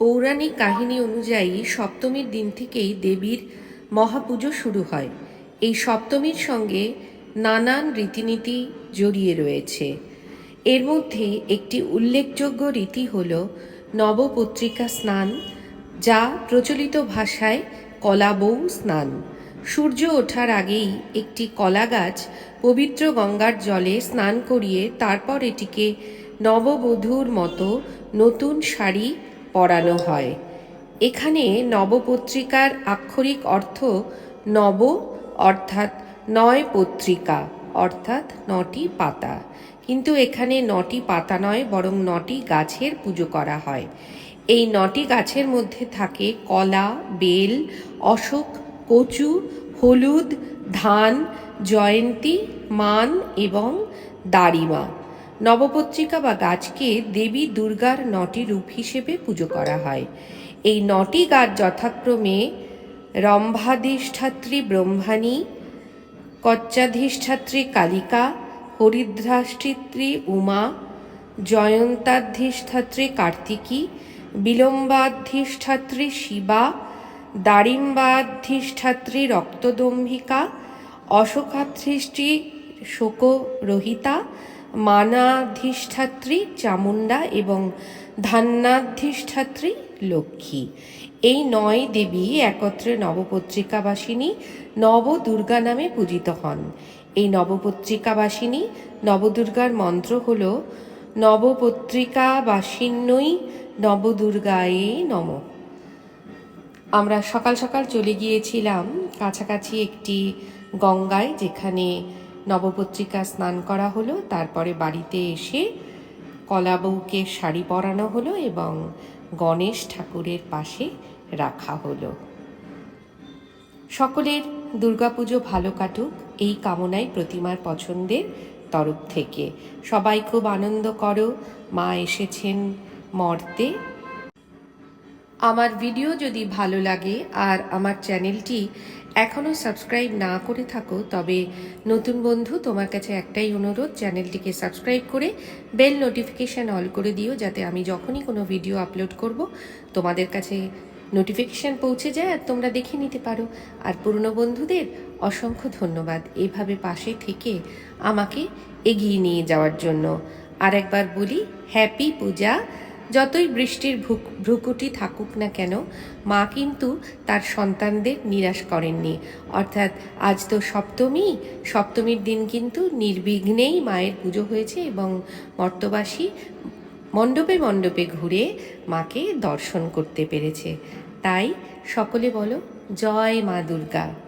পৌরাণিক কাহিনী অনুযায়ী সপ্তমীর দিন থেকেই দেবীর মহাপুজো শুরু হয়। এই সপ্তমীর সঙ্গে নানান রীতিনীতি জড়িয়ে রয়েছে। এর মধ্যে একটি উল্লেখযোগ্য রীতি হল নবপত্রিকা স্নান, যা প্রচলিত ভাষায় কলাবৌ স্নান। সূর্য ওঠার আগেই একটি কলা গাছ পবিত্র গঙ্গার জলে স্নান করিয়ে তারপর এটিকে নববধূর মতো নতুন শাড়ি পরানো হয়। এখানে নবপত্রিকার আক্ষরিক অর্থ নব অর্থাৎ নয় পত্রিকা, অর্থাৎ নটি পাতা। কিন্তু এখানে নটি পাতা নয়, বরং নটি গাছের পুজো করা হয়। এই নটি গাছের মধ্যে থাকে কলা, বেল, অশোক, কচু, হলুদ, ধান, জয়ন্তী, মান এবং দাড়িমা। নবপত্রিকা বা গাছকে দেবী দুর্গার নটি রূপ হিসেবে পুজো করা হয়। এই নটি গাছ যথাক্রমে রম্ভাধিষ্ঠাত্রী ব্রহ্মাণী, কচ্চাধিষ্ঠাত্রী কালিকা হরিদ্রাষ্টিত্রী উমা, জয়ন্তাধিষ্ঠাত্রী কার্তিকী, বিলম্বাধিষ্ঠাত্রী শিবা, দারিম্বাধিষ্ঠাত্রী রক্তদম্ভিকা, অশোকাধিষ্ঠী শোকরহিতা মানাধিষ্ঠাত্রী চামুণ্ডা এবং ধান্যাধিষ্ঠাত্রী লক্ষ্মী। এই নয় দেবী একত্রে নবপত্রিকাবাসিনী নবদুর্গা নামে পূজিত হন। এই নবপত্রিকাবাসিনী নবদুর্গার মন্ত্র হল, নবপত্রিকাবাসিন্যই নবদুর্গায়ে নম। আমরা সকাল সকাল চলে গিয়েছিলাম কাছাকাছি একটি গঙ্গায় যেখানে নবপত্রিকা স্নান করা হলো, তারপরে বাড়িতে এসে কলাবউকে শাড়ি পরানো হলো এবং গণেশ ঠাকুরের পাশে রাখা হলো। সকলের দুর্গাপুজো ভালো কাটুক, এই কামনাই প্রতিমার পছন্দের তরফ থেকে। সবাই খুব আনন্দ করো, মা এসেছেন মর্তে। আমার ভিডিও যদি ভালো লাগে আর আমার চ্যানেলটি এখনও সাবস্ক্রাইব না করে থাকো, তবে নতুন বন্ধু, তোমার কাছে একটাই অনুরোধ, চ্যানেলটিকে সাবস্ক্রাইব করে বেল নোটিফিকেশান অল করে দিও, যাতে আমি যখনই কোনো ভিডিও আপলোড করব, তোমাদের কাছে নোটিফিকেশান পৌঁছে যায় আর তোমরা দেখে নিতে পারো। আর পুরনো বন্ধুদের অসংখ্য ধন্যবাদ এভাবে পাশে থেকে আমাকে এগিয়ে নিয়ে যাওয়ার জন্য। আর একবার বলি, হ্যাপি পূজা। যতই বৃষ্টির ভ্রু- ভ্রুকুটি থাকুক না কেন, মা কিন্তু তার সন্তানদের নিরাশ করেননি। অর্থাৎ আজ তো সপ্তমী। সপ্তমীর দিন কিন্তু নির্বিঘ্নেই মায়ের পুজো হয়েছে এবং মর্তবাসী মণ্ডপে মণ্ডপে ঘুরে মাকে দর্শন করতে পেরেছে। তাই সকলে বলো, জয় মা দুর্গা।